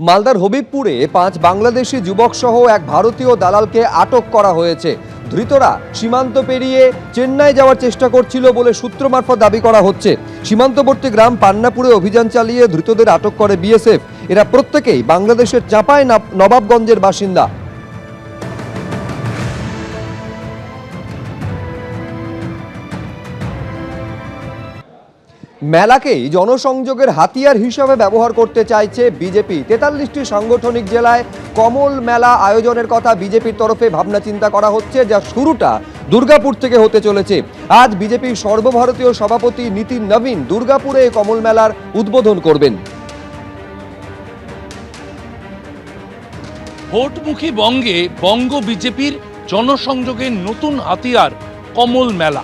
মালদার হবিবপুরে পাঁচ বাংলাদেশি যুবক সহ এক ভারতীয় দালালকে আটক করা হয়েছে। ধৃতরা সীমান্ত পেরিয়ে চেন্নাই যাওয়ার চেষ্টা করছিল বলে সূত্র মারফত দাবি করা হচ্ছে। সীমান্তবর্তী গ্রাম পান্নাপুরে অভিযান চালিয়ে ধৃতদের আটক করে বিএসএফ। এরা প্রত্যেকেই বাংলাদেশের চাঁপায় নাব- নবাবগঞ্জের বাসিন্দা। মেলাকেই জনসংযোগের হাতিয়ার হিসাবে ব্যবহার করতে চাইছে বিজেপি। তেতাল্লিশটি সাংগঠনিক জেলায় কমল মেলা আয়োজনের কথা বিজেপির তরফে ভাবনা চিন্তা করা হচ্ছে, যা শুরুটা দুর্গাপুর থেকে হতে চলেছে। আজ বিজেপির সর্বভারতীয় সভাপতি নীতিন নবীন দুর্গাপুরে কমল মেলার উদ্বোধন করবেন। ভোটমুখী বঙ্গে বঙ্গ বিজেপির জনসংযোগের নতুন হাতিয়ার কমল মেলা।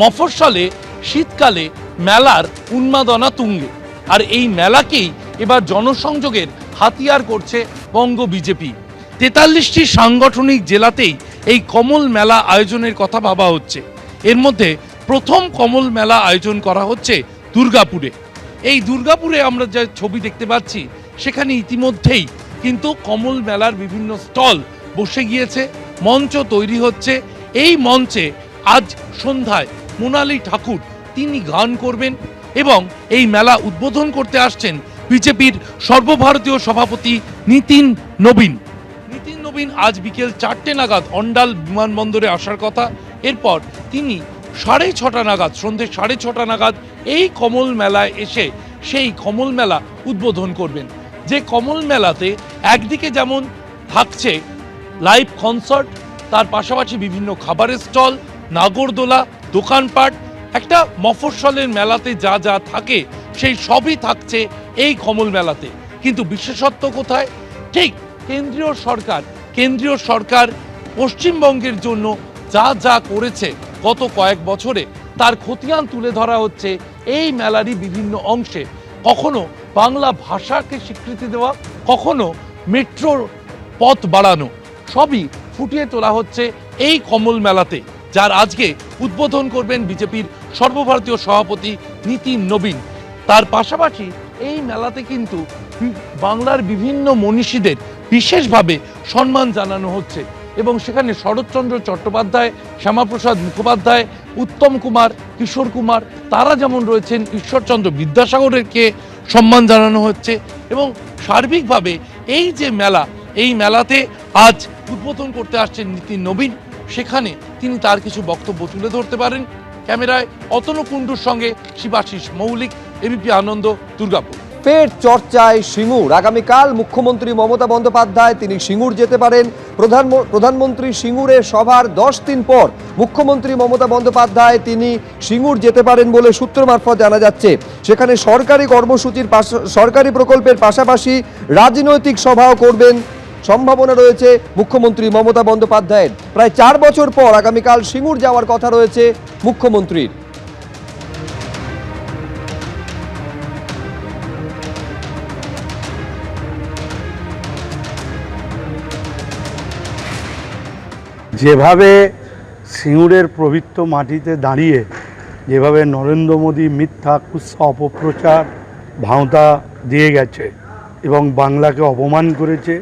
মফস্বলে, শীতকালে মেলার উন্মাদনা তুঙ্গে। আর এই মেলাকেই এবার জনসংযোগের হাতিয়ার করছে বঙ্গ বিজেপি। তেতাল্লিশটি সাংগঠনিক জেলাতেই এই কমল মেলা আয়োজনের কথা ভাবা হচ্ছে। এর মধ্যে প্রথম কমল মেলা আয়োজন করা হচ্ছে দুর্গাপুরে। এই দুর্গাপুরে আমরা যে ছবি দেখতে পাচ্ছি, সেখানে ইতিমধ্যেই কিন্তু কমল মেলার বিভিন্ন স্টল বসে গিয়েছে, মঞ্চ তৈরি হচ্ছে। এই মঞ্চে আজ সন্ধ্যায় মোনালি ঠাকুর তিনি গান করবেন এবং এই মেলা উদ্বোধন করতে আসছেন বিজেপির সর্বভারতীয় সভাপতি নীতিন নবীন। নীতিন নবীন আজ বিকেল চারটে নাগাদ অন্ডাল বিমানবন্দরে আসার কথা। এরপর তিনি সাড়ে ছটা নাগাদ সন্ধ্যে সাড়ে ছটা নাগাদ এই কমল মেলায় এসে সেই কমল মেলা উদ্বোধন করবেন। যে কমল মেলাতে একদিকে যেমন থাকছে লাইভ কনসার্ট তার পাশাপাশি বিভিন্ন খাবারের স্টল, নাগরদোলা, দোকানপাট একটা মফস্বলের মেলাতে যা যা থাকে, সেই সবই থাকছে এই কমল মেলাতে। কিন্তু বিশেষত্ব কোথায়? ঠিক কেন্দ্রীয় সরকার কেন্দ্রীয় সরকার পশ্চিমবঙ্গের জন্য যা যা করেছে গত কয়েক বছরে, তার খতিয়ান তুলে ধরা হচ্ছে এই মেলারই বিভিন্ন অংশে। কখনো বাংলা ভাষাকে স্বীকৃতি দেওয়া, কখনো মেট্রোর পথ বাড়ানো, সবই ফুটিয়ে তোলা হচ্ছে এই কমল মেলাতে। যার আজকে উদ্বোধন করবেন বিজেপির সর্বভারতীয় সভাপতি নীতিন নবীন। তার পাশাপাশি এই মেলাতে কিন্তু বাংলার বিভিন্ন মনীষীদের বিশেষভাবে সম্মান জানানো হচ্ছে এবং সেখানে শরৎচন্দ্র চট্টোপাধ্যায়, শ্যামাপ্রসাদ মুখোপাধ্যায়, উত্তম কুমার, কিশোর কুমার, তারা যেমন রয়েছেন, ঈশ্বরচন্দ্র বিদ্যাসাগরেরকে সম্মান জানানো হচ্ছে এবং সার্বিকভাবে এই যে মেলা, এই মেলাতে আজ উদ্বোধন করতে আসছেন নীতিন নবীন। সেখানে তিনি তার কিছু বক্তব্য তুলে ধরতে পারেন। ক্যামেরায় অতনু কুণ্ডুর সঙ্গে শিবাশিস মৌলিক, এবিপি আনন্দ, দুর্গাপুর। ফের চর্চায় সিঙ্গুর। আগামীকাল মুখ্যমন্ত্রী মমতা বন্দ্যোপাধ্যায় তিনি সিঙ্গুর যেতে পারেন। প্রধান প্রধানমন্ত্রী সিঙ্গুরের সভার দশ দিন পর মুখ্যমন্ত্রী মমতা বন্দ্যোপাধ্যায় তিনি সিঙ্গুর যেতে পারেন বলে সূত্র মারফত জানা যাচ্ছে। সেখানে সরকারি কর্মসূচির সরকারি প্রকল্পের পাশাপাশি রাজনৈতিক সভাও করবেন সম্ভাবনা রয়েছে মুখ্যমন্ত্রী মমতা বন্দ্যোপাধ্যায়ের। প্রায় চার বছর পর আগামীকাল সিঙ্গুর যাওয়ার কথা রয়েছে মুখ্যমন্ত্রীর। যেভাবে সিঙ্গুরের পবিত্র মাটিতে দাঁড়িয়ে, যেভাবে নরেন্দ্র মোদী মিথ্যা কুৎসা অপপ্রচার ভাঁওতা দিয়ে গেছে এবং বাংলাকে অপমান করেছে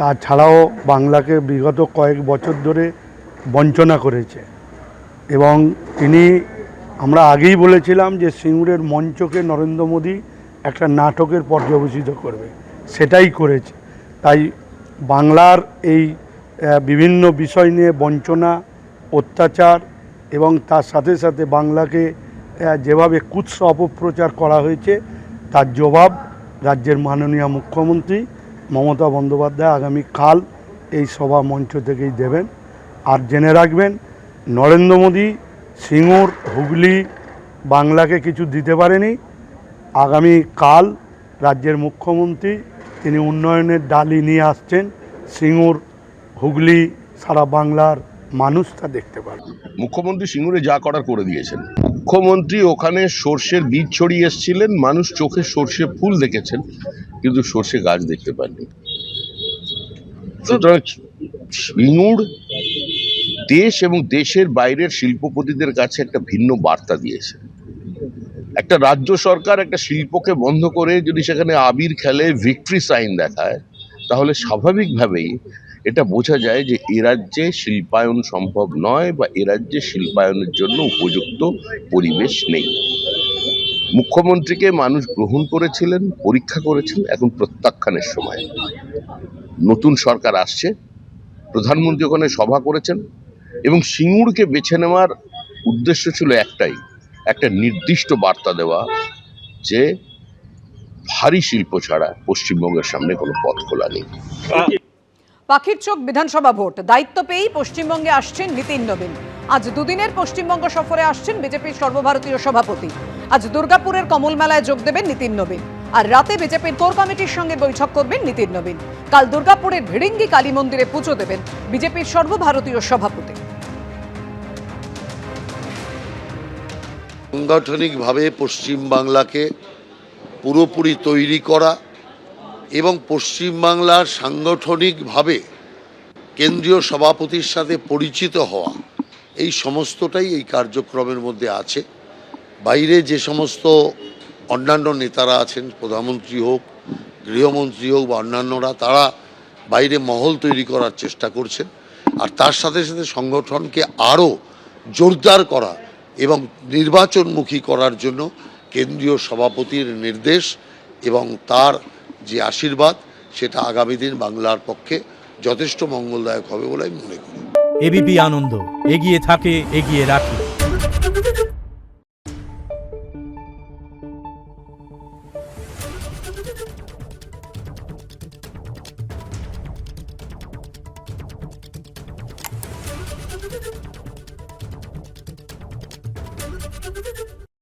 তাছাড়াও বাংলাকে বিগত কয়েক বছর ধরে বঞ্চনা করেছে। এবং তিনি, আমরা আগেই বলেছিলাম যে সিঙ্গুরের মঞ্চকে নরেন্দ্র মোদী একটা নাটকের পর্যবেসিত করবে। সেটাই করেছে। তাই বাংলার এই বিভিন্ন বিষয় নিয়ে বঞ্চনা, অত্যাচার এবং তার সাথে সাথে বাংলাকে যেভাবে কুৎস অপপ্রচার করা হয়েছে, তার জবাব রাজ্যের মাননীয় মুখ্যমন্ত্রী মমতা বন্দ্যোপাধ্যায় আগামীকাল এই সভা মঞ্চ থেকেই দেবেন। আর জেনে রাখবেন, নরেন্দ্র মোদী, সিঙ্গুর, হুগলি বাংলাকে কিছু দিতে পারেনি। আগামী কাল রাজ্যের মুখ্যমন্ত্রী তিনি উন্নয়নের ডালি নিয়ে আসছেন। সিঙ্গুর, হুগলি সারা বাংলার মানুষ তা দেখতে পারবে। মুখ্যমন্ত্রী সিঙ্গুরে যা করার করে দিয়েছেন। মুখ্যমন্ত্রী ওখানে সর্ষের বীজ ছড়িয়ে এসেছিলেন, মানুষ চোখে সর্ষে ফুল দেখেছেন, কিন্তু সর্ষে গাছ দেখতে পাননি। দেশ এবং দেশের বাইরের শিল্পপতিদের কাছে একটা ভিন্ন বার্তা দিয়েছে। একটা রাজ্য সরকার একটা শিল্পকে বন্ধ করে যদি সেখানে আবির খেলে, ভিক্টরি সাইন দেখায়, তাহলে স্বাভাবিকভাবেই এটা বোঝা যায় যে এ রাজ্যে শিল্পায়ন সম্ভব নয় বা এ রাজ্যে শিল্পায়নের জন্য উপযুক্ত পরিবেশ নেই। মুখ্যমন্ত্রীকে মানুষ গ্রহণ করেছিলেন, পরীক্ষা করেছেন এখন প্রত্যাখ্যানের সময়। নতুন সরকার আসছে, প্রধানমন্ত্রী ওখানে সভা করেছেন এবং সিঙ্গুরকে বেছে নেওয়ার উদ্দেশ্য ছিল একটাই, একটা নির্দিষ্ট বার্তা দেওয়া যে ভারী শিল্প ছাড়া পশ্চিমবঙ্গের সামনে কোনো পথ খোলা নেই। পাখির চোখ বিধানসভা ভোট। দায়িত্ব পেয়েই পশ্চিমবঙ্গে আসছেন নীতিন নবীন। আজ দুদিনের পশ্চিমবঙ্গ সফরে আসছেন বিজেপির সর্বভারতীয় সভাপতি। আজ দুর্গাপুরের কমল মেলায় যোগ দেবেন নীতিন নবীন। আর রাতে বিজেপির কোর কমিটির সঙ্গে বৈঠক করবেন নীতিন নবীন। কাল দুর্গাপুরের ভিড়িঙ্গি কালী মন্দিরে পুজো দেবেন বিজেপির সর্বভারতীয় সভাপতি। সাংগঠনিকভাবে পশ্চিমবাংলাকে পুরোপুরি তৈরি করা এবং পশ্চিমবাংলার সাংগঠনিকভাবে কেন্দ্রীয় সভাপতির সাথে পরিচিত হওয়া, এই সমস্তটাই এই কার্যক্রমের মধ্যে আছে। বাইরে যে সমস্ত অন্যান্য নেতারা আছেন, প্রধানমন্ত্রী হোক, গৃহমন্ত্রী হোক বা অন্যান্যরা, তারা বাইরে মহল তৈরি করার চেষ্টা করছেন। আর তার সাথে সাথে সংগঠনকে আরও জোরদার করা এবং নির্বাচনমুখী করার জন্য কেন্দ্রীয় সভাপতির নির্দেশ এবং তার যে আশীর্বাদ, সেটা আগামী দিন বাংলার পক্ষে যথেষ্ট মঙ্গলদায়ক হবে বলে আমি মনে করি। এবিপি আনন্দ, এগিয়ে থাকে, এগিয়ে রাখে।